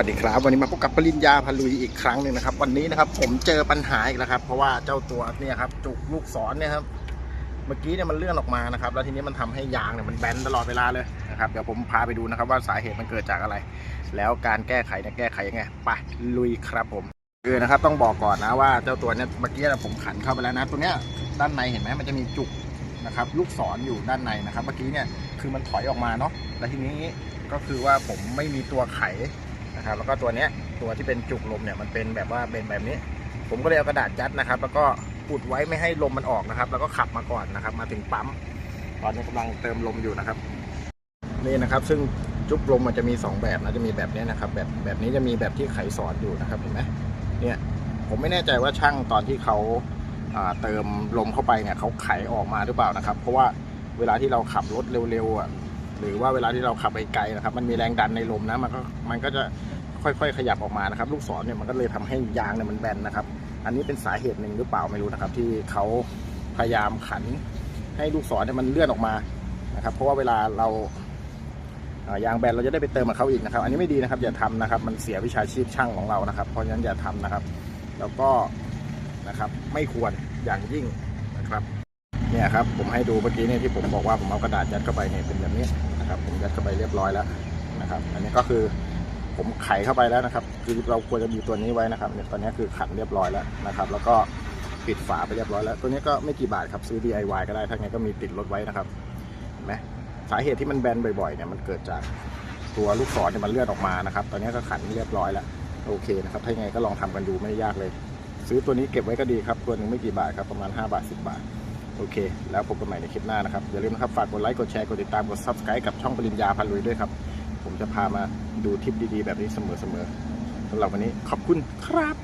สวัสดีครับวันนี้มาพบกับปริญญาพลุยอีกครั้งหนึ่งนะครับ วันนี้นะครับผมเจอปัญหาอีกแล้วครับ เพราะว่าเจ้าตัวเนี่ยครับจุกลูกศรเนี่ยครับเมื่อกี้เนี่ยมันเลื่อนออกมานะครับ แล้วทีนี้มันทำให้ยางเนี่ยมันแบนตลอดเวลาเลยนะครับเดี๋ยวผมพาไปดูนะครับว่าสาเหตุมันเกิดจากอะไร แล้วการแก้ไขเนี่ยแก้ไขยังไงไปลุยครับผมคือนะครับต้องบอกก่อนนะว่าเจ้าตัวเนี่ยเมื่อกี้ผมขันเข้าไปแล้วนะตัวเนี้ยด้านในเห็นไหมมันจะมีจุกนะครับลูกศรอยู่ด้านในนะครับ เมื่อกี้เนี่ยคือมันถอยออกมาเนาะแล้วทีนี้ก็คือว่าผมไม่มีตัวไข นะครับแล้วก็ตัวเนี้ยตัวที่เป็นจุกลมเนี่ยมันเป็นแบบว่าเป็นแบบนี้ ผมก็เลยเอากระดาษยัดนะครับ แล้วก็อุดไว้ไม่ให้ลมมันออกนะครับ แล้วก็ขับมาก่อนนะครับ มาถึงปั๊ม ตอนนี้กำลังเติมลมอยู่นะครับนี่นะครับ ซึ่งจุกลมมันจะมี 2 แบบนะจะมีแบบนี้นะครับ แบบแบบนี้จะมีแบบที่ไขสอนอยู่นะครับเห็นไหมเนี่ยผมไม่แน่ใจว่าช่างตอนที่เขาาเติมลมเข้าไปเนี่ยเขาไขออกมาหรือเปล่านะครับ เพราะว่าเวลาที่เราขับรถเร็วๆอะ หรือว่าเวลาที่เราขับไปไกลนะครับ มันมีแรงดันในลมนะ มันก็มันก็จะค่อย ๆ ขยับออกมานะครับ ลูกศรเนี่ยมันก็เลยทำให้ยางเนี่ยมันแบนนะครับ อันนี้เป็นสาเหตุหนึ่งหรือเปล่าไม่รู้นะครับ ที่เขาพยายามขันให้ลูกศรเนี่ยมันเลื่อนออกมานะครับ เพราะว่าเวลาเราอ่ายางแบนเราจะได้ไปเติมกับเขาอีกนะครับ อันนี้ไม่ดีนะครับอย่าทำนะครับ มันเสียวิชาชีพช่างของเรานะครับ เพราะฉะนั้นอย่าทำนะครับ แล้วก็นะครับไม่ควรอย่างยิ่งนะครับ เนี่ยครับผมให้ดูเมื่อกี้เนี่ยที่ผมบอกว่าผมเอากระดาษยัดเข้าไปเนี่ยเป็นแบบนี้นะครับผมยัดเข้าไปเรียบร้อยแล้วนะครับ อันนี้ก็คือผมไขเข้าไปแล้วนะครับ คือเราควรจะมีตัวนี้ไว้นะครับเนี่ยตอนนี้คือขันเรียบร้อยแล้วนะครับ แล้วก็ปิดฝาไปเรียบร้อยแล้ว ตัวนี้ก็ไม่กี่บาทครับซื้อ DIY ก็ได้ถ้าไงก็มีติดรถไว้นะครับเห็นไหมสาเหตุที่มันแบนบ่อยๆเนี่ยมันเกิดจากตัวลูกศรเนี่ยมันเลื่อนออกมานะครับ ตอนนี้ก็ขันเรียบร้อยแล้วโอเคนะครับ ถ้าไงก็ลองทำกันดูไม่ยากเลย ซื้อตัวนี้เก็บไว้ก็ดีครับ ตัวหนึ่งไม่กี่บาทครับประมาณ 5 บาท 10 บาท โอเค แล้วพบกันใหม่ในคลิปหน้านะครับ อย่าลืมนะครับ ฝากกดไลค์ กดแชร์ กดติดตาม กด subscribe กับช่องปริญญาพันลุยด้วยครับ ผมจะพามาดูทิปดีๆ แบบนี้เสมอๆสำหรับวันนี้ขอบคุณครับ